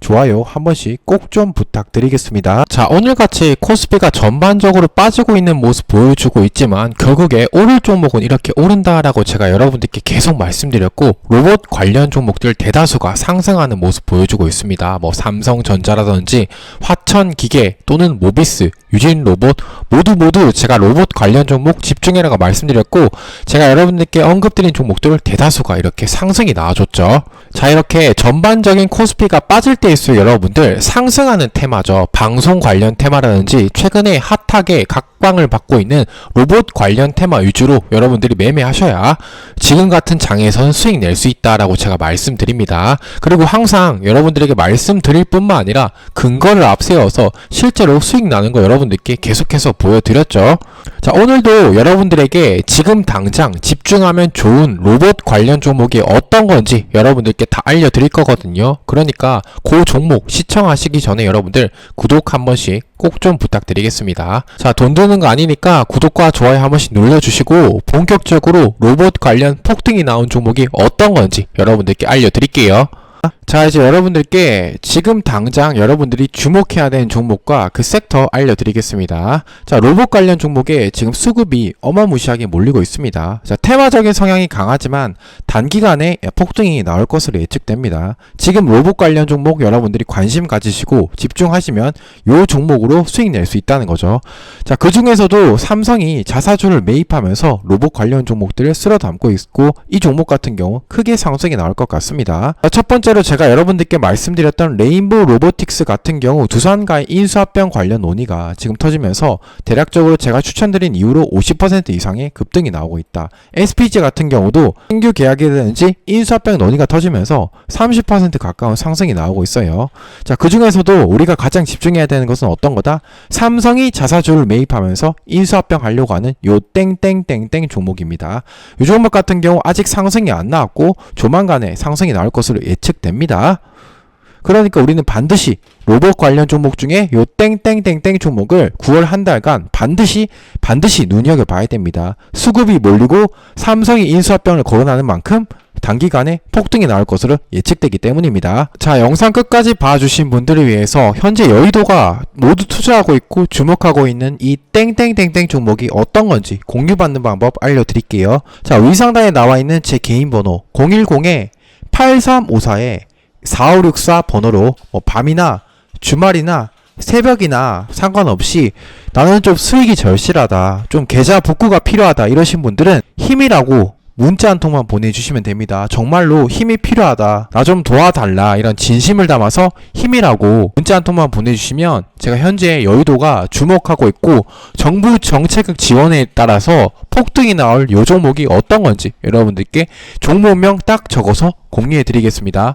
좋아요 한 번씩 꼭 좀 부탁드리겠습니다. 자, 오늘같이 코스피가 전반적으로 빠지고 있는 모습 보여주고 있지만 결국에 오를 종목은 이렇게 오른다라고 제가 여러분들께 계속 말씀드렸고 로봇 관련 종목들 대다수가 상승하는 모습 보여주고 있습니다. 뭐 삼성전자라든지 화천기계 또는 모비스, 유진로봇 모두 모두 제가 로봇 관련 종목 집중해라고 말씀드렸고 제가 여러분들께 언급드린 종목들 대다수가 이렇게 상승이 나와줬죠. 자 이렇게 전반적인 코스피가 빠질 때 일수록 여러분들 상승하는 테마죠. 방송 관련 테마라든지 최근에 핫하게 각광을 받고 있는 로봇 관련 테마 위주로 여러분들이 매매하셔야 지금 같은 장에선 수익 낼 수 있다라고 제가 말씀드립니다. 그리고 항상 여러분들에게 말씀드릴 뿐만 아니라 근거를 앞세워서 실제로 수익 나는 거 여러분들께 계속해서 보여드렸죠. 자, 오늘도 여러분들에게 지금 당장 집중하면 좋은 로봇 관련 종목이 어떤 건지 여러분들께 다 알려드릴 거거든요. 그러니까 그 종목 시청하시기 전에 여러분들 구독 한 번씩 꼭 좀 부탁드리겠습니다. 자, 돈 드는 거 아니니까 구독과 좋아요 한 번씩 눌러주시고 본격적으로 로봇 관련 폭등이 나온 종목이 어떤 건지 여러분들께 알려드릴게요. 자 이제 여러분들께 지금 당장 여러분들이 주목해야 되는 종목과 그 섹터 알려드리겠습니다. 자 로봇 관련 종목에 지금 수급이 어마무시하게 몰리고 있습니다. 자 테마적인 성향이 강하지만 단기간에 폭등이 나올 것으로 예측됩니다. 지금 로봇 관련 종목 여러분들이 관심 가지시고 집중하시면 요 종목으로 수익 낼 수 있다는 거죠. 자그 중에서도 삼성이 자사주를 매입하면서 로봇 관련 종목들을 쓸어 담고 있고 이 종목 같은 경우 크게 상승이 나올 것 같습니다. 자, 첫 번째로 제가 여러분들께 말씀드렸던 레인보우 로보틱스 같은 경우 두산과의 인수합병 관련 논의가 지금 터지면서 대략적으로 제가 추천드린 이후로 50% 이상의 급등이 나오고 있다. SPG 같은 경우도 신규 계약이라든지 인수합병 논의가 터지면서 30% 가까운 상승이 나오고 있어요. 자, 그 중에서도 우리가 가장 집중해야 되는 것은 어떤 거다? 삼성이 자사주를 매입하면서 인수합병 하려고 하는 요 땡땡땡땡 종목입니다. 이 종목 같은 경우 아직 상승이 안 나왔고 조만간에 상승이 나올 것으로 예측됩니다. 그러니까 우리는 반드시 로봇 관련 종목 중에 요 땡땡땡땡 종목을 9월 한 달간 반드시 반드시 눈여겨봐야 됩니다. 수급이 몰리고 삼성이 인수합병을 거론하는 만큼 단기간에 폭등이 나올 것으로 예측되기 때문입니다. 자, 영상 끝까지 봐주신 분들을 위해서 현재 여의도가 모두 투자하고 있고 주목하고 있는 이 땡땡땡땡 종목이 어떤 건지 공유받는 방법 알려드릴게요. 자, 위상단에 나와 있는 제 개인 번호 010에 8354에 4564 번호로 뭐 밤이나 주말이나 새벽이나 상관없이 나는 좀 수익이 절실하다. 좀 계좌 복구가 필요하다. 이러신 분들은 힘이라고 문자 한 통만 보내주시면 됩니다. 정말로 힘이 필요하다. 나 좀 도와달라. 이런 진심을 담아서 힘이라고 문자 한 통만 보내주시면 제가 현재 여의도가 주목하고 있고 정부 정책 지원에 따라서 폭등이 나올 요 종목이 어떤 건지 여러분들께 종목명 딱 적어서 공유해 드리겠습니다.